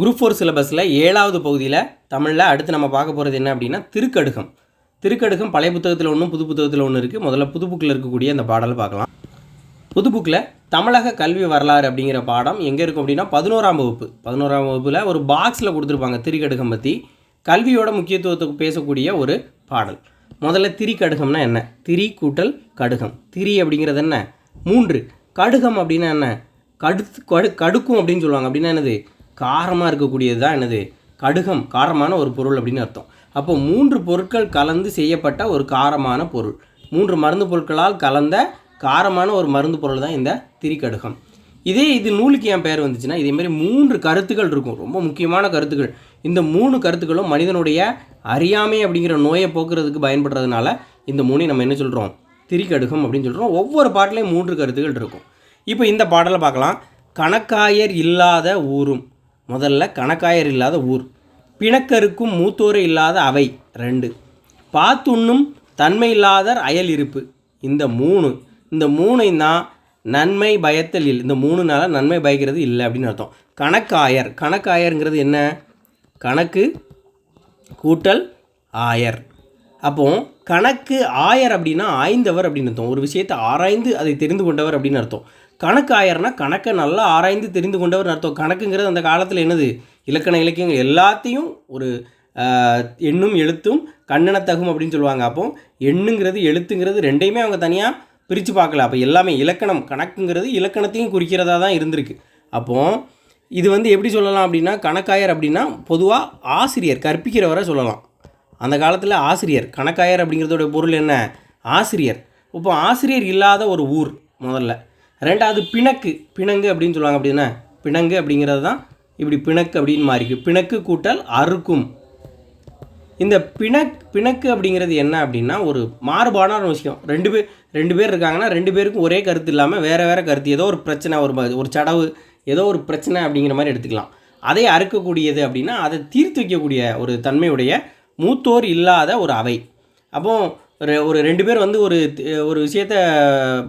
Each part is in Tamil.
குரூப் ஃபோர் சிலபஸில் ஏழாவது பகுதியில் தமிழில் அடுத்து நம்ம பார்க்க போகிறது என்ன அப்படின்னா திருக்கடுகம். திருக்கடுகம் பழைய புத்தகத்தில் ஒன்றும் புது புத்தகத்தில் ஒன்று இருக்குது முதல்ல புது புக்கில் இருக்கக்கூடிய அந்த பாடலை பார்க்கலாம். புது புக்கில் தமிழக கல்வி வரலாறு அப்படிங்கிற பாடம் எங்கே இருக்கும் அப்படின்னா பதினோராம் வகுப்பு. பதினோராம் வகுப்பில் ஒரு பாக்ஸில் கொடுத்துருப்பாங்க திரிகடுகம் பற்றி கல்வியோட முக்கியத்துவத்துக்கு பேசக்கூடிய ஒரு பாடல். முதல்ல திரிகடுகம்னா என்ன? திரி கூட்டல் கடுகம். திரி அப்படிங்கிறது என்ன? மூன்று. கடுகம் அப்படின்னா என்ன? கடுத்து கடு கடுக்கும் அப்படின்னு சொல்லுவாங்க. அப்படின்னா என்னது? காரமாக இருக்கக்கூடியது தான் என்னது? கடுகம் காரமான ஒரு பொருள் அப்படின்னு அர்த்தம். அப்போ மூன்று பொருட்கள் கலந்து செய்யப்பட்ட ஒரு காரமான பொருள். மூன்று மருந்து பொருட்களால் கலந்த காரமான ஒரு மருந்து பொருள் தான் இந்த திரிக்கடுகம் இதே இது நூலுக்கு என் பெயர் வந்துச்சுன்னா இதேமாரி மூன்று கருத்துக்கள் இருக்கும். ரொம்ப முக்கியமான கருத்துக்கள். இந்த மூணு கருத்துக்களும் மனிதனுடைய அறியாமை அப்படிங்கிற நோயை போக்குறதுக்கு பயன்படுறதுனால இந்த மூணையும் நம்ம என்ன சொல்கிறோம் திரிக்கடுகம் அப்படின்னு சொல்கிறோம் ஒவ்வொரு பாட்டிலையும் மூன்று கருத்துக்கள் இருக்கும். இப்போ இந்த பாடலை பார்க்கலாம். கணக்காயர் இல்லாத ஊரும். முதல்ல கணக்காயர் இல்லாத ஊர். பிணக்கருக்கும் மூத்தோர் இல்லாத அவை ரெண்டு. பாத்துண்ணும் தன்மை இல்லாதர் அயல் இருப்பு. இந்த மூணு. இந்த மூணை தான் நன்மை பயத்தல் இல்லை இந்த மூணுனால நன்மை பயக்கிறது இல்லை அப்படின்னு அர்த்தம். கணக்காயர். கணக்காயருங்கிறது என்ன? கணக்கு கூட்டல் ஆயர். அப்போ கணக்கு ஆயர் அப்படின்னா ஆய்ந்தவர் அப்படின்னு அர்த்தம். ஒரு விஷயத்தை ஆராய்ந்து அதை தெரிந்து கொண்டவர் அப்படின்னு அர்த்தம். கணக்கு ஆயர்னா கணக்கை நல்லா ஆராய்ந்து தெரிந்து கொண்டவர் அர்த்தம்? கணக்குங்கிறது அந்த காலத்தில் என்னது? இலக்கண இலக்கியங்கள் எல்லாத்தையும் ஒரு எண்ணும் எழுத்தும் கண்ணனத்தகும் அப்படின்னு சொல்லுவாங்க. அப்போ எண்ணுங்கிறது எழுத்துங்கிறது ரெண்டையுமே அவங்க தனியாக பிரித்து பார்க்கல. அப்போ எல்லாமே இலக்கணம் கணக்குங்கிறது இலக்கணத்தையும் குறிக்கிறதா தான் இருந்திருக்கு. அப்போது இது வந்து எப்படி சொல்லலாம் அப்படின்னா கணக்காயர் அப்படின்னா பொதுவாக ஆசிரியர் கற்பிக்கிறவரை சொல்லலாம். அந்த காலத்தில் ஆசிரியர் கணக்காயர் அப்படிங்கிறதோட பொருள் என்ன? ஆசிரியர். இப்போ ஆசிரியர் இல்லாத ஒரு ஊர் முதல்ல. ரெண்டாவது பிணக்கு. பிணங்கு அப்படின்னு சொல்லுவாங்க அப்படின்னா பிணங்கு அப்படிங்கிறது தான் இப்படி பிணக்கு அப்படின்னு மாறிக்கு. பிணக்கு கூட்டல் அறுக்கும். இந்த பிணக் பிணக்கு அப்படிங்கிறது என்ன அப்படின்னா ஒரு மாறுபாடான ஒரு விஷயம். ரெண்டு பேர் ரெண்டு பேர் இருக்காங்கன்னா ரெண்டு பேருக்கும் ஒரே கருத்து இல்லாமல் வேறு வேறு கருத்து. ஏதோ ஒரு பிரச்சனை ஒரு ஒரு சடவு ஏதோ ஒரு பிரச்சனை அப்படிங்கிற மாதிரி எடுத்துக்கலாம். அதை அறுக்கக்கூடியது அப்படின்னா அதை தீர்த்து வைக்கக்கூடிய ஒரு தன்மையுடைய மூத்தோர் இல்லாத ஒரு அவை. அப்போது ஒரு ஒரு ரெண்டு பேர் வந்து ஒரு ஒரு விஷயத்த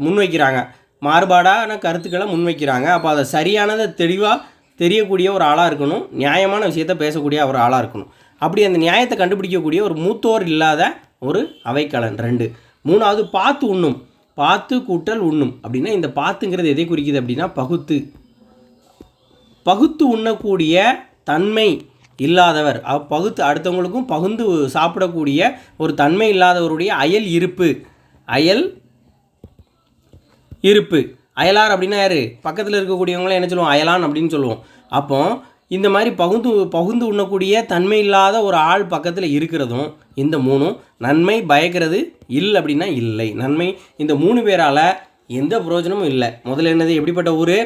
முன்வைக்கிறாங்க. மாறுபாடான கருத்துக்களை முன்வைக்கிறாங்க. அப்போ அதை சரியானதை தெளிவாக தெரியக்கூடிய ஒரு ஆளாக இருக்கணும். நியாயமான விஷயத்தை பேசக்கூடிய ஒரு ஆளாக இருக்கணும். அப்படி அந்த நியாயத்தை கண்டுபிடிக்கக்கூடிய ஒரு மூத்தோர் இல்லாத ஒரு அவைக்கலன் ரெண்டு. மூணாவது பார்த்து உண்ணும். பார்த்து கூட்டல் உண்ணும். அப்படின்னா இந்த பாத்துங்கிறது எதை குறிக்குது அப்படின்னா பகுத்து. பகுத்து உண்ணக்கூடிய தன்மை இல்லாதவர். அவ் பகுத்து அடுத்தவங்களுக்கும் பகுந்து சாப்பிடக்கூடிய ஒரு தன்மை இல்லாதவருடைய அயல் இருப்பு. அயல் இருப்பு. அயலார் அப்படின்னா யார்? பக்கத்தில் இருக்கக்கூடியவங்களாம் என்ன சொல்லுவோம் அயலான் அப்படின்னு சொல்லுவோம். அப்போ இந்த மாதிரி பகுந்து பகுந்து உண்ணக்கூடிய தன்மை இல்லாத ஒரு ஆள் பக்கத்தில் இருக்கிறதும் இந்த மூணும் நன்மை பயக்கிறது இல்லை அப்படின்னா இல்லை. நன்மை இந்த மூணு பேரால் எந்த பிரயோஜனமும் இல்லை. முதல்ல என்னது? எப்படிப்பட்ட ஊர்?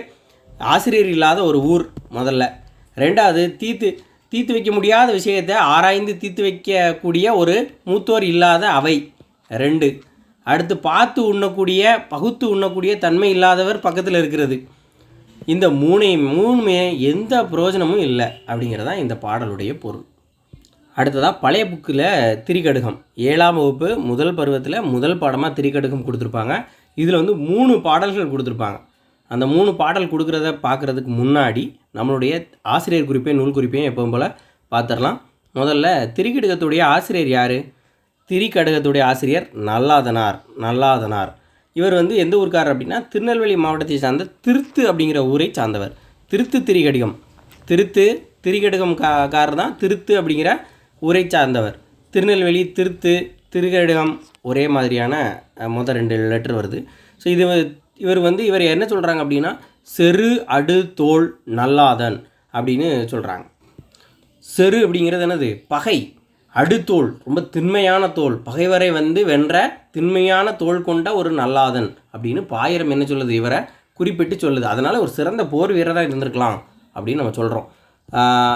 ஆசிரியர் இல்லாத ஒரு ஊர் முதல்ல. ரெண்டாவது தீர்த்து தீர்த்து வைக்க முடியாத விஷயத்தை ஆராய்ந்து தீர்த்து வைக்கக்கூடிய ஒரு மூத்தோர் இல்லாத அவை. ரெண்டு அடுத்து பார்த்து உண்ணக்கூடிய பகுத்து உண்ணக்கூடிய தன்மை இல்லாதவர் பக்கத்தில் இருக்கிறது. இந்த மூணையும் மூணுமே எந்த பிரயோஜனமும் இல்லை அப்படிங்கிறது தான் இந்த பாடலுடைய பொருள். அடுத்ததாக பழைய புக்கில் திரிகடுகம். ஏழாம் வகுப்பு முதல் பருவத்தில் முதல் பாடமாக திரிகடுகம் கொடுத்துருப்பாங்க. இதில் வந்து மூணு பாடல்கள் கொடுத்துருப்பாங்க. அந்த மூணு பாடல் கொடுக்குறத பார்க்குறதுக்கு முன்னாடி நம்மளுடைய ஆசிரியர் குறிப்பையும் நூல் குறிப்பையும் எப்பவும் போல் பார்த்துடலாம் முதல்ல திரிகடுகத்துடைய ஆசிரியர் யார்? திரிகடுகத்துடைய ஆசிரியர் நல்லாதனார் நல்லாதனார். இவர் வந்து எந்த ஊருக்கார் அப்படின்னா திருநெல்வேலி மாவட்டத்தை சார்ந்த திருத்து அப்படிங்கிற ஊரை சார்ந்தவர். திருத்து திரிகடிகம். திருத்து திரிகடுகம் கா காரர் தான் திருத்து அப்படிங்கிற ஊரை சார்ந்தவர். திருநெல்வேலி திருத்து திருகடகம் ஒரே மாதிரியான மொதல் ரெண்டு லெட்டர் வருது. ஸோ இது இவர் வந்து இவர் என்ன சொல்கிறாங்க அப்படின்னா செரு அடு தோல் நல்லாதன் அப்படின்னு சொல்கிறாங்க செரு அப்படிங்கிறது என்னது? பகை. அடுத்தோல் ரொம்ப திண்மையான தோல் பகைவரை வந்து வென்ற திண்மையான தோல் கொண்ட ஒரு நல்லாதன் அப்படின்னு பாயிரம் என்ன சொல்லுது இவரை? குறிப்பிட்டு சொல்லுது. அதனால் ஒரு சிறந்த போர் வீரராக இருந்திருக்கலாம் அப்படின்னு நம்ம சொல்கிறோம்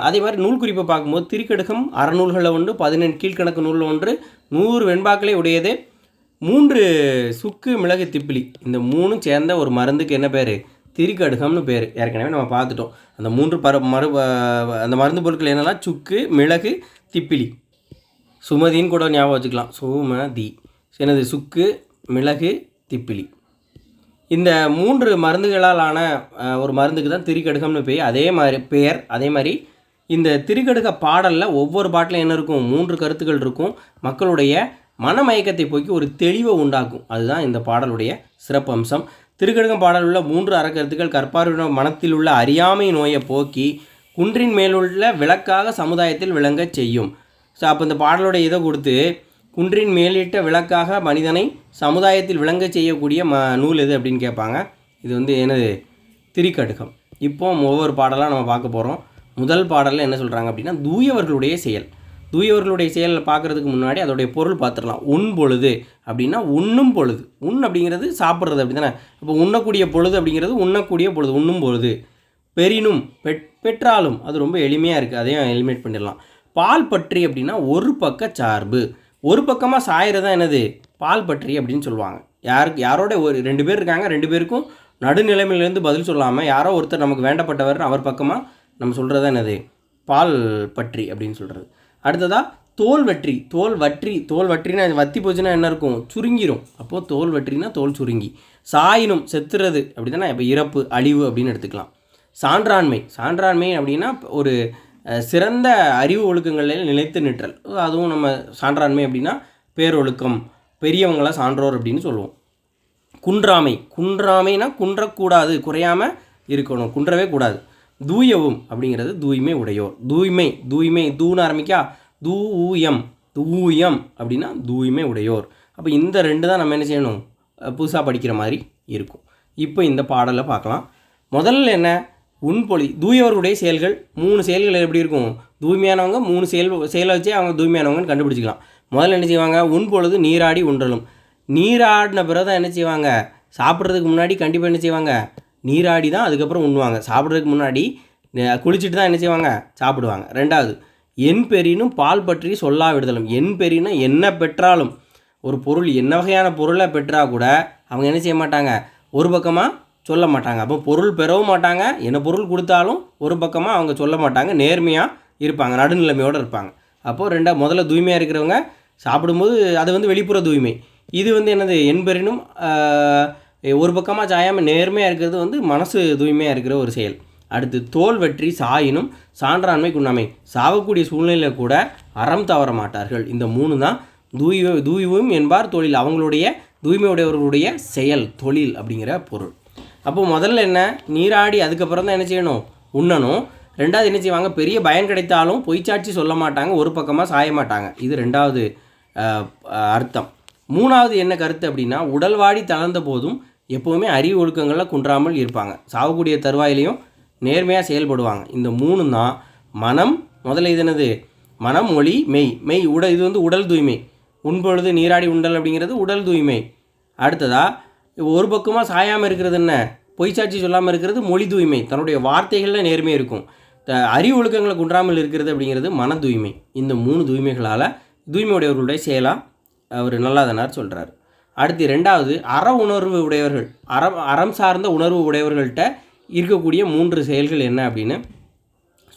அதே மாதிரி நூல் குறிப்பை பார்க்கும்போது திருக்கடுகம் அறநூல்களில் ஒன்று பதினெண்டு கீழ்க்கணக்கு நூலில் ஒன்று நூறு வெண்பாக்களை உடையது மூன்று சுக்கு மிளகு திப்பிலி. இந்த மூணும் சேர்ந்த ஒரு மருந்துக்கு என்ன பேர்? திரிக்கடுகம்னு பேர். ஏற்கனவே நம்ம பார்த்துட்டோம். அந்த மூன்று பரு மரு அந்த மருந்து பொருட்கள் என்னென்னா சுக்கு மிளகு திப்பிலி. சுமதின்னு கூட ஞாபகம் வச்சுக்கலாம். சுமதி. எனது சுக்கு மிளகு திப்பிலி. இந்த மூன்று மருந்துகளால் ஆன ஒரு மருந்துக்கு தான் திரிகடுகம்னு பேர் அதே மாதிரி பெயர் அதே மாதிரி இந்த திரிகடுக பாடலில் ஒவ்வொரு பாட்டிலும் என்ன இருக்கும்? மூன்று கருத்துக்கள் இருக்கும். மக்களுடைய மனமயக்கத்தை போக்கி ஒரு தெளிவை உண்டாக்கும். அதுதான் இந்த பாடலுடைய சிறப்பம்சம். திருக்கடுகம் பாடல் உள்ள மூன்று அறக்கருத்துக்கள் கற்பாருடைய மனத்தில் உள்ள அறியாமை நோயை போக்கி குன்றின் மேலுள்ள விளக்காக சமுதாயத்தில் விளங்கச் செய்யும். ஸோ அப்போ இந்த பாடலுடைய இதை கொடுத்து குன்றின் மேலிட்ட விளக்காக மனிதனை சமுதாயத்தில் விளங்க செய்யக்கூடிய ம நூல் எது அப்படின்னு கேட்பாங்க. இது வந்து என்னது? திரிக்கடுகம் இப்போ ஒவ்வொரு பாடலாக நம்ம பார்க்க போகிறோம் முதல் பாடலில் என்ன சொல்கிறாங்க அப்படின்னா தூயவர்களுடைய செயல். தூயவர்களுடைய செயலை பார்க்குறதுக்கு முன்னாடி அதோடைய பொருள் பார்த்துடலாம். உண் பொழுது அப்படின்னா உண்ணும் பொழுது. உண் அப்படிங்கிறது சாப்பிட்றது அப்படி தானே அப்போ உண்ணக்கூடிய பொழுது அப்படிங்கிறது உண்ணக்கூடிய பொழுது உண்ணும் பொழுது. பெரினும் பெட் பெற்றாலும். அது ரொம்ப எளிமையாக இருக்குது அதையும் எலிமினேட் பண்ணிடலாம். பால் பற்றி அப்படின்னா ஒரு பக்க சார்பு. ஒரு பக்கமாக சாயிறது தான் என்னது? பால் பற்றி அப்படின்னு சொல்லுவாங்க. யாருக்கு யாரோட ஒரு ரெண்டு பேர் இருக்காங்க ரெண்டு பேருக்கும் நடுநிலைமையிலேருந்து பதில் சொல்லாமல் யாரோ ஒருத்தர் நமக்கு வேண்டப்பட்டவர் அவர் பக்கமாக நம்ம சொல்கிறது தான் என்னது? பால் பற்றி அப்படின்னு சொல்கிறது அடுத்ததாக தோல் வற்றி. தோல் வற்றி தோல் வற்றினா வத்தி போச்சுன்னா என்ன இருக்கும்? சுருங்கிரும். அப்போது தோல் வற்றினா தோல் சுருங்கி. சாயினும் செத்துறது அப்படி தானே இப்போ இறப்பு அழிவு அப்படின்னு எடுத்துக்கலாம். சான்றாண்மை. சான்றாண்மை அப்படின்னா ஒரு சிறந்த அறிவு ஒழுக்கங்களில் நிலைத்து நிற்றல். அதுவும் நம்ம சான்றாண்மை அப்படின்னா பேரொழுக்கம் பெரியவங்கள சான்றோர் அப்படின்னு சொல்லுவோம். குன்றாமை குன்றாமைனா குன்றக்கூடாது குறையாமல் இருக்கணும் குன்றவே கூடாது. தூயவும் அப்படிங்கிறது தூய்மை உடையோர். தூய்மை தூய்மை தூன்னு ஆரம்பிக்கா தூயம் தூயம் அப்படின்னா தூய்மை உடையோர். அப்போ இந்த ரெண்டு தான் நம்ம என்ன செய்யணும்? புதுசாக படிக்கிற மாதிரி இருக்கும். இப்போ இந்த பாடலை பார்க்கலாம். முதல்ல என்ன? உண்பொழி தூயவர்களுடைய செயல்கள் மூணு செயல்கள் எப்படி இருக்கும்? தூய்மையானவங்க மூணு செயல் செயலை வச்சே அவங்க தூய்மையானவங்கன்னு கண்டுபிடிச்சிக்கலாம். முதல்ல என்ன செய்வாங்க? உண்பொழுது நீராடி உன்றலும் நீராடின பிறகு தான் என்ன செய்வாங்க? சாப்பிட்றதுக்கு முன்னாடி கண்டிப்பாக என்ன செய்வாங்க? நீராடி தான் அதுக்கப்புறம் உண்ணுவாங்க. சாப்பிட்றதுக்கு முன்னாடி குளிச்சுட்டு தான் என்ன செய்வாங்க? சாப்பிடுவாங்க. ரெண்டாவது என் பெரினும் பால் பற்றி சொல்லா விடுதலும் என் பெரினா என்ன பெற்றாலும். ஒரு பொருள் என்ன வகையான பொருளை பெற்றா கூட அவங்க என்ன செய்ய மாட்டாங்க? ஒரு பக்கமாக சொல்ல மாட்டாங்க. அப்போ பொருள் பெறவும் மாட்டாங்க. என்ன பொருள் கொடுத்தாலும் ஒரு பக்கமாக அவங்க சொல்ல மாட்டாங்க. நேர்மையாக இருப்பாங்க. நடுநிலைமையோடு இருப்பாங்க. அப்போது ரெண்டாக முதல்ல தூய்மையாக இருக்கிறவங்க சாப்பிடும்போது அது வந்து வெளிப்புற தூய்மை. இது வந்து என்னது? என்பெரினும் ஒரு பக்கமாக சாயாமல் நேர்மையாக இருக்கிறது வந்து மனசு தூய்மையாக இருக்கிற ஒரு செயல். அடுத்து தோல் வெற்றி சாயினும் சான்றாண்மை குண்ணாமை. சாவக்கூடிய சூழ்நிலையில் கூட அறம் தவற மாட்டார்கள். இந்த மூணு தான் தூய தூய்வும் என்பார் தொழில். அவங்களுடைய தூய்மையுடையவர்களுடைய செயல் தொழில் அப்படிங்கிற பொருள். அப்போ முதல்ல என்ன? நீராடி அதுக்கப்புறம் தான் என்ன செய்யணும்? உண்ணணும். ரெண்டாவது என்ன செய்வாங்க? பெரிய பயன் கிடைத்தாலும் பொய்ச்சாட்சி சொல்ல மாட்டாங்க. ஒரு பக்கமாக சாய மாட்டாங்க. இது ரெண்டாவது அர்த்தம். மூணாவது என்ன கருத்து அப்படின்னா உடல் வாடி தளர்ந்த போதும் எப்போவுமே அறிவு ஒழுக்கங்களில் குன்றாமல் இருப்பாங்க. சாகக்கூடிய தருவாயிலையும் நேர்மையாக செயல்படுவாங்க. இந்த மூணு தான் மனம் முதல்ல இது என்னது? மனம் மொழி மெய். மெய் உட இது வந்து உடல் தூய்மை. உண்பொழுது நீராடி உண்டல் அப்படிங்கிறது உடல் தூய்மை. அடுத்ததாக ஒரு பக்கமாக சாயாமல் இருக்கிறது என்ன? பொய்ச்சாட்சி சொல்லாமல் இருக்கிறது மொழி தூய்மை. தன்னுடைய வார்த்தைகளில் நேர்மை இருக்கும். த- அறிவு ஒழுக்கங்களை குன்றாமல் இருக்கிறது அப்படிங்கிறது மன தூய்மை. இந்த மூணு தூய்மைகளால் தூய்மை உடையவர்களுடைய செயலாக அவர் நல்லாதனார் சொல்கிறார் அடுத்து ரெண்டாவது அற உணர்வு உடையவர்கள். அறம் அறம் சார்ந்த உணர்வு உடையவர்கள்ட்ட இருக்கக்கூடிய மூன்று செயல்கள் என்ன அப்படின்னு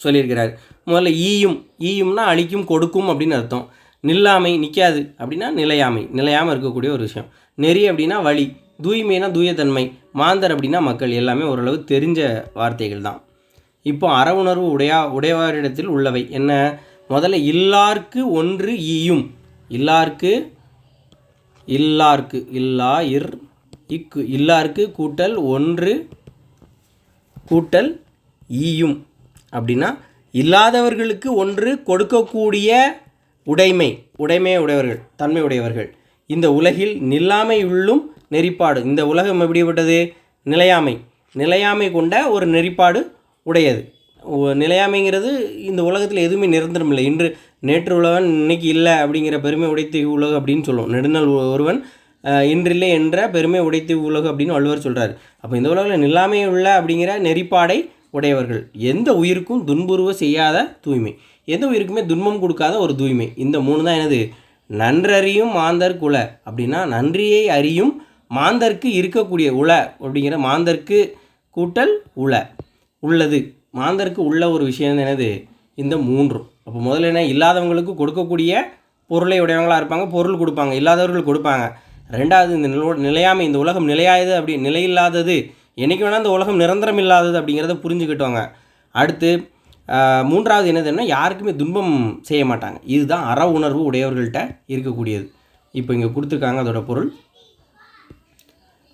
சொல்லியிருக்கிறார். முதல்ல ஈயும். ஈயும்னா அழிக்கும் கொடுக்கும் அப்படின்னு அர்த்தம். நில்லாமை நிற்காது அப்படின்னா நிலையாமை. நிலையாமல் இருக்கக்கூடிய ஒரு விஷயம். நெறி அப்படின்னா வழி தூய்மைனா தூயதன்மை மாந்தர் அப்படின்னா மக்கள். எல்லாமே ஓரளவு தெரிஞ்ச வார்த்தைகள் தான். இப்போ அறவுணர்வு உடையா உடையவரிடத்தில் உள்ளவை என்ன? முதல்ல இல்லார்க்கு ஒன்று ஈயும். இல்லார்க்கு இல்லார்க்கு இல்லா இர் இக்கு. இல்லார்க்கு கூட்டல் ஒன்று கூட்டல் ஈயும். அப்படின்னா இல்லாதவர்களுக்கு ஒன்று கொடுக்கக்கூடிய உடைமை உடைமை உடையவர்கள் தன்மை உடையவர்கள். இந்த உலகில் நில்லாமை உள்ளும் நெறிப்பாடு. இந்த உலகம் எப்படிப்பட்டது நிலையாமை. நிலையாமை கொண்ட ஒரு நெறிப்பாடு உடையது. நிலையாமைங்கிறது இந்த உலகத்தில் எதுவுமே நிரந்தரம் இல்லை. இன்று நேற்று உள்ளவன் இன்னைக்கு இல்லை அப்படிங்கிற பெருமை உடைத்து உலகம் அப்படின்னு சொல்லுவோம். நெடுநாள் ஒருவன் இன்றில்லை என்ற பெருமை உடைத்து உலகம் அப்படின்னு வள்ளுவர் சொல்கிறார் அப்போ இந்த உலகில் நில்லாமை உள்ள அப்படிங்கிற நெறிப்பாடை உடையவர்கள். எந்த உயிருக்கும் துன்புருவ செய்யாத தூய்மை. எந்த உயிருக்குமே துன்பம் கொடுக்காத ஒரு தூய்மை. இந்த மூணு தான் எனது நன்றறியும் மாந்தர் குல. அப்படின்னா நன்றியை அறியும் மாந்தர்க்கு இருக்கக்கூடிய உல அப்படிங்கிற மாந்தர்க்கு கூட்டல் உல உள்ளது. மாந்தருக்கு உள்ள ஒரு விஷயம் என்னது? இந்த மூன்றும் அப்போ முதல்ல என்ன? இல்லாதவங்களுக்கு கொடுக்கக்கூடிய பொருளை உடையவங்களாக இருப்பாங்க பொருள் கொடுப்பாங்க இல்லாதவர்கள் கொடுப்பாங்க. ரெண்டாவது இந்த நிலோ நிலையாமை இந்த உலகம் நிலையாயது அப்படி நிலையில்லாதது என்னைக்கு வேணால் இந்த உலகம் நிரந்தரம் இல்லாதது அப்படிங்கிறத புரிஞ்சுக்கிட்டோங்க அடுத்து மூன்றாவது என்னதுன்னா யாருக்குமே துன்பம் செய்ய மாட்டாங்க. இதுதான் அற உணர்வு உடையவர்கள்ட்ட இருக்கக்கூடியது. இப்போ இங்கே கொடுத்துருக்காங்க அதோட பொருள்.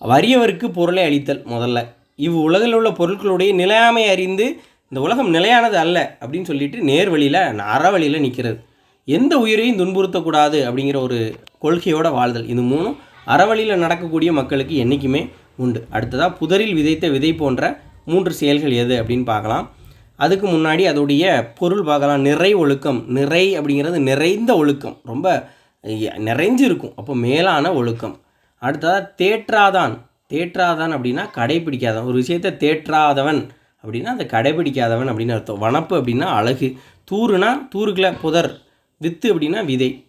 வறியவருக்கு பொருளை அளித்தல் முதல்ல. இவ் உலகில் உள்ள பொருட்களுடைய நிலையாமை அறிந்து இந்த உலகம் நிலையானது அல்ல அப்படின்னு சொல்லிட்டு நேர் வழியில் அறவழியில் நிற்கிறது எந்த உயிரையும் துன்புறுத்தக்கூடாது அப்படிங்கிற ஒரு கொள்கையோட வாழ்தல். இது மூணும் அறவழியில் நடக்கக்கூடிய மக்களுக்கு என்றைக்குமே உண்டு. அடுத்ததாக புதரில் விதைத்த விதை போன்ற மூன்று செயல்கள் எது அப்படின்னு பார்க்கலாம். அதுக்கு முன்னாடி அதோடைய பொருள் பார்க்கலாம். நிறை ஒழுக்கம். நிறை அப்படிங்கிறது நிறைந்த ஒழுக்கம். ரொம்ப ஐய, நிறைஞ்சு இருக்கும் அப்போ மேலான ஒழுக்கம். அடுத்ததாக தேற்றாதான். தேற்றாதான் அப்படின்னா கடைபிடிக்காதவன். ஒரு விஷயத்தை தேற்றாதவன் அப்படின்னா அந்த கடைபிடிக்காதவன் அப்படின்னு அர்த்தம். வனப்பு அப்படின்னா அழகு. தூறுனா தூருக்குள்ள புதர். வித்து அப்படின்னா விதை.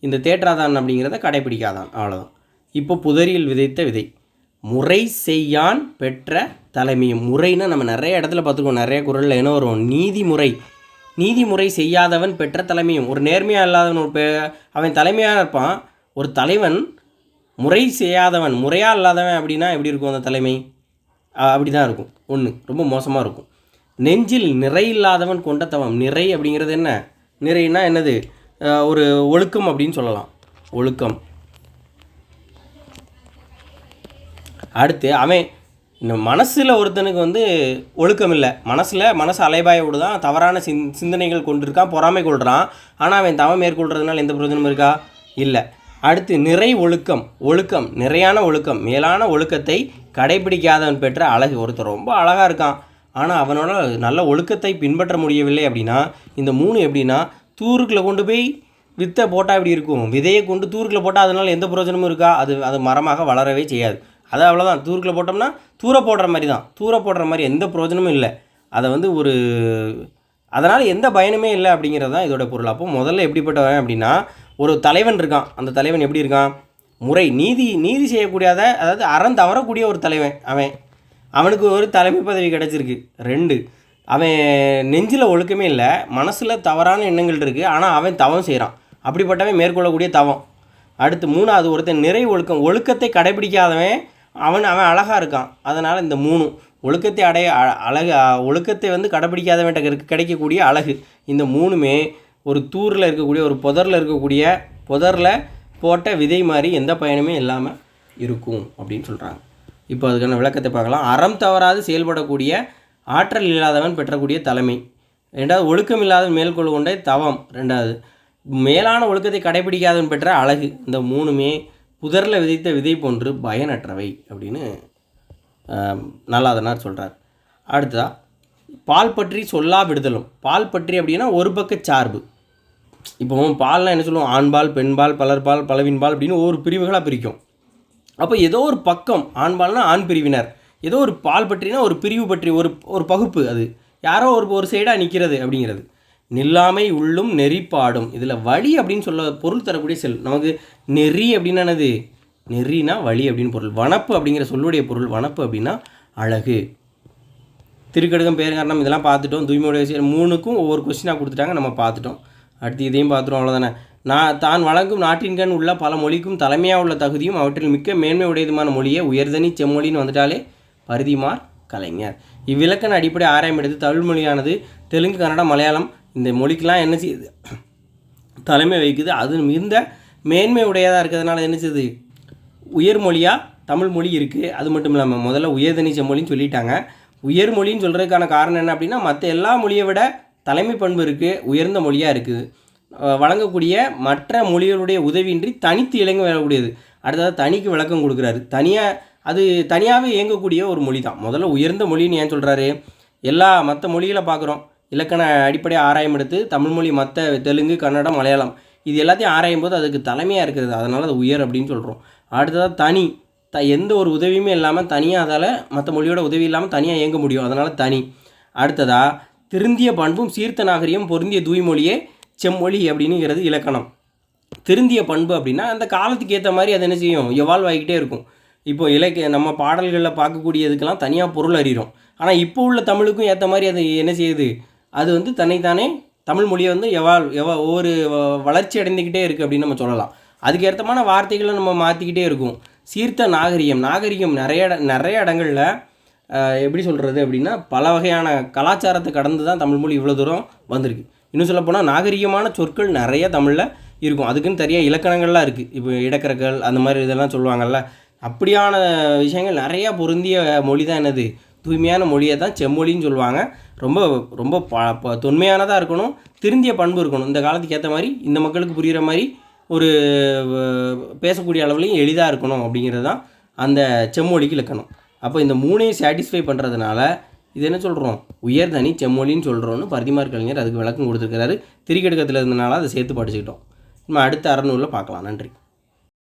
இந்த தேற்றாதான் அப்படிங்கிறத கடைபிடிக்காதான். அவ்வளோதான் இப்போ புதரில் விதைத்த விதை. முறை செய்யான் பெற்ற தலைமையும் முறைன்னா நம்ம நிறைய இடத்துல பார்த்துருக்கோம். நிறைய குரலில் என்ன வரும்? நீதிமுறை. நீதிமுறை செய்யாதவன் பெற்ற தலைமையும். ஒரு நேர்மையாக இல்லாதவன் ஒரு பெ- அவன் தலைமையாக இருப்பான். ஒரு தலைவன் முறை செய்யாதவன் முறையாக இல்லாதவன் அப்படின்னா எப்படி இருக்கும் அந்த தலைமை? அப்படி தான் இருக்கும். ஒன்று ரொம்ப மோசமாக இருக்கும். நெஞ்சில் நிறை இல்லாதவன் கொண்ட தவம். நிறை அப்படிங்கிறது என்ன? நிறைனா என்னது? ஒரு ஒழுக்கம் அப்படின்னு சொல்லலாம். ஒழுக்கம். அடுத்து அவன் இந்த மனசில் ஒருத்தனுக்கு வந்து ஒழுக்கம் இல்லை. மனசில் மனசு அலைபாய விடுதான் தவறான சிந் சிந்தனைகள் கொண்டிருக்கான் பொறாமை கொள்கிறான் ஆனால் அவன் தவம் மேற்கொள்கிறதுனால எந்த பிரயோஜனமும் இருக்கா? இல்லை. அடுத்து நிறை ஒழுக்கம். ஒழுக்கம் நிறையான ஒழுக்கம். மேலான ஒழுக்கத்தை கடைபிடிக்காதவன் பெற்ற அழகு. ஒருத்தர் ரொம்ப அழகாக இருக்கான். ஆனால் அவனோட நல்ல ஒழுக்கத்தை பின்பற்ற முடியவில்லை அப்படின்னா இந்த மூணு எப்படின்னா தூருக்குள்ள கொண்டு போய் வித்தை போட்டால் இப்படி இருக்கும். விதையை கொண்டு தூருக்குள்ள போட்டால் அதனால் எந்த பிரயோஜனமும் இருக்கா? அது அது மரமாக வளரவே செய்யாது. அது அவ்வளோதான் தூருக்கில் போட்டோம்னா தூர போடுற மாதிரி தான் தூர போடுற மாதிரி எந்த பிரயோஜனமும் இல்லை. அதை வந்து ஒரு அதனால் எந்த பயனுமே இல்லை அப்படிங்கிறது தான் இதோட பொருள். அப்போ முதல்ல எப்படிப்பட்டவன் அப்படின்னா ஒரு தலைவன் இருக்கான். அந்த தலைவன் எப்படி இருக்கான்? முறை நீதி நீதி செய்யக்கூடியத அதாவது அறம் தவறக்கூடிய ஒரு தலைவன் அவன். அவனுக்கு ஒரு தலைமை பதவி கிடச்சிருக்கு. ரெண்டு அவன் நெஞ்சில் ஒழுக்கமே இல்லை மனசில் தவறான எண்ணங்கள் இருக்குது ஆனால் அவன் தவம் செய்கிறான் அப்படிப்பட்டவன் மேற்கொள்ளக்கூடிய தவம். அடுத்து மூணாவது ஒருத்தன் நிறை ஒழுக்கம் ஒழுக்கத்தை கடைபிடிக்காதவன் அவன் அவன் அழகாக இருக்கான். அதனால் இந்த மூணும் ஒழுக்கத்தை அடைய அ- அழகு ஒழுக்கத்தை வந்து கடைபிடிக்காதவன்ட்ட கிடைக்கக்கூடிய அழகு. இந்த மூணுமே ஒரு தூரில் இருக்கக்கூடிய ஒரு புதரில் இருக்கக்கூடிய புதரில் போட்ட விதை மாதிரி எந்த பயனுமே இல்லாமல் இருக்கும் அப்படின்னு சொல்கிறாங்க இப்போ அதுக்கான விளக்கத்தை பார்க்கலாம். அறம் தவறாது செயல்படக்கூடிய ஆற்றல் இல்லாதவன் பெற்றக்கூடிய தலைமை. ரெண்டாவது ஒழுக்கம் இல்லாதவன் மேற்கொள்ள கொண்ட தவம். ரெண்டாவது மேலான ஒழுக்கத்தை கடைபிடிக்காதவன் பெற்ற அழகு. இந்த மூணுமே புதரில் விதைத்த விதை போன்று பயனற்றவை அப்படின்னு நல்லாதனார் சொல்கிறார் அடுத்ததாக பால் பற்றி சொல்லா விடுதலும் பால் பற்றி அப்படின்னா ஒரு பக்க சார்பு. இப்போ பால்லாம் என்ன சொல்லுவோம்? ஆண்பால் பெண்பால் பலர்பால் பலவின்பால் அப்படின்னு ஒவ்வொரு பிரிவுகளாக பிரிக்கும். அப்போ ஏதோ ஒரு பக்கம் ஆண்பால்னா ஆண் பிரிவினர். ஏதோ ஒரு பால் பற்றினா ஒரு பிரிவு பற்றி ஒரு ஒரு பகுப்பு அது. யாரோ ஒரு ஒரு சைடாக நிற்கிறது அப்படிங்கிறது. நில்லாமை உள்ளும் நெறிப்பாடும் இதில் வழி அப்படின்னு சொல்ல பொருள் தரக்கூடிய செல். நமக்கு நெறி அப்படின்னா என்னது? நெறினா வழி அப்படின்னு பொருள். வனப்பு அப்படிங்கிற சொல்லுடைய பொருள். வனப்பு அப்படின்னா அழகு. திருக்கடுக்கம் பேருங்காரணம் இதெல்லாம் பார்த்துட்டோம். தூய்மையுடைய செயல் மூணுக்கும் ஒவ்வொரு கொஸ்டினாக கொடுத்துட்டாங்க நம்ம பார்த்துட்டோம். அடுத்து இதையும் பார்த்துட்டோம் அவ்வளோதானே நான் தான் வழங்கும் நாட்டின்கண் உள்ள பல மொழிக்கும் தலைமையாக உள்ள தகுதியும் அவற்றில் மிக்க மேன்மை உடையதுமான மொழியை உயர்தனி செம்மொழின்னு வந்துட்டாலே பருதிமார் கலைஞர். இவ்விலக்கண அடிப்படை ஆராயம் எடுத்து தமிழ் மொழியானது தெலுங்கு கன்னடம் மலையாளம் இந்த மொழிக்கெலாம் என்ன செய்யுது? தலைமை வைக்குது அது மிகுந்த மேன்மை உடையதாக இருக்கிறதுனால என்ன செய்யுது? உயர்மொழியாக தமிழ் மொழி இருக்குது அது மட்டும் இல்லாமல் முதல்ல உயர்தனி செம்மொழின்னு சொல்லிட்டாங்க. உயர்மொழின்னு சொல்கிறதுக்கான காரணம் என்ன அப்படின்னா மற்ற எல்லா மொழியை விட தலைமை பண்பு இருக்குது உயர்ந்த மொழியாக இருக்குது. வழங்கக்கூடிய மற்ற மொழிகளுடைய உதவியின்றி தனித்து இலங்கை வரக்கூடியது. அடுத்தது தனிக்கு விளக்கம் கொடுக்குறாரு. தனியாக அது தனியாகவே இயங்கக்கூடிய ஒரு மொழி தான் முதல்ல உயர்ந்த மொழின்னு ஏன் சொல்கிறாரு எல்லா மற்ற மொழிகளை பார்க்குறோம். இலக்கண அடிப்படை ஆராயம் எடுத்து தமிழ் மொழி மற்ற தெலுங்கு கன்னடம் மலையாளம் இது எல்லாத்தையும் ஆராயும் போது அதுக்கு தலைமையாக இருக்கிறது. அதனால் அது உயர் அப்படின்னு சொல்கிறோம் அடுத்ததாக தனி. த எந்த ஒரு உதவியுமே இல்லாமல் தனியாக அதால் மற்ற மொழியோட உதவி இல்லாமல் தனியாக இயங்க முடியும். அதனால் தனி. அடுத்ததாக திருந்திய பண்பும் சீர்த்த நாகரிகம் பொருந்திய தூய்மொழியே செம்மொழி அப்படின்னுங்கிறது இலக்கணம். திருந்திய பண்பு அப்படின்னா அந்த காலத்துக்கு ஏற்ற மாதிரி அது என்ன செய்யும்? எவால்வ் ஆகிக்கிட்டே இருக்கும். இப்போ இலக்கிய நம்ம பாடல்களில் பார்க்கக்கூடியதுக்கெல்லாம் தனியாக பொருள் அறிகிறோம். ஆனால் இப்போ உள்ள தமிழுக்கும் ஏற்ற மாதிரி அது என்ன செய்யுது? அது வந்து தன்னைத்தானே தமிழ் மொழியை வந்து எவால் எவா ஒவ்வொரு வளர்ச்சி அடைந்துக்கிட்டே இருக்குது அப்படின்னு நம்ம சொல்லலாம். அதுக்கு ஏற்றமான வார்த்தைகளை நம்ம மாற்றிக்கிட்டே இருக்கும். சீர்த்த நாகரிகம் நாகரிகம் நிறைய இட நிறைய இடங்களில் எப்படி சொல்கிறது அப்படின்னா பல வகையான கலாச்சாரத்தை கடந்து தான் தமிழ் மொழி இவ்வளோ தூரம் வந்திருக்கு. இன்னும் சொல்லப்போனால் நாகரிகமான சொற்கள் நிறைய தமிழில் இருக்கும். அதுக்குன்னு தனியாக இலக்கணங்கள்லாம் இருக்குது இப்போ இடக்கரங்கள் அந்த மாதிரி இதெல்லாம் சொல்லுவாங்கல்ல. அப்படியான விஷயங்கள் நிறையா பொருந்திய மொழி தான் என்னது? தூய்மையான மொழியை தான் செம்மொழின்னு சொல்லுவாங்க. ரொம்ப ரொம்ப ப ப- தொன்மையானதாக இருக்கணும். திருந்திய பண்பு இருக்கணும். இந்த காலத்துக்கு ஏற்ற மாதிரி இந்த மக்களுக்கு புரிகிற மாதிரி ஒரு பேசக்கூடிய அளவுலையும் எளிதாக இருக்கணும் அப்படிங்கிறது தான் அந்த செம்மொழிக்கு இலக்கணம். அப்போ இந்த மூணையும் சாட்டிஸ்ஃபை பண்ணுறதுனால இது என்ன சொல்கிறோம் உயர்தனி செம்மொழின்னு சொல்கிறோன்னு பரிதிமார் கலைஞர் அதுக்கு விளக்கம் கொடுத்துருக்கிறாரு. திரிக்கடுக்கத்தில் இருந்தனால அதை சேர்த்து படிச்சுக்கிட்டோம். நம்ம அடுத்த அறநூலில் பார்க்கலாம். நன்றி.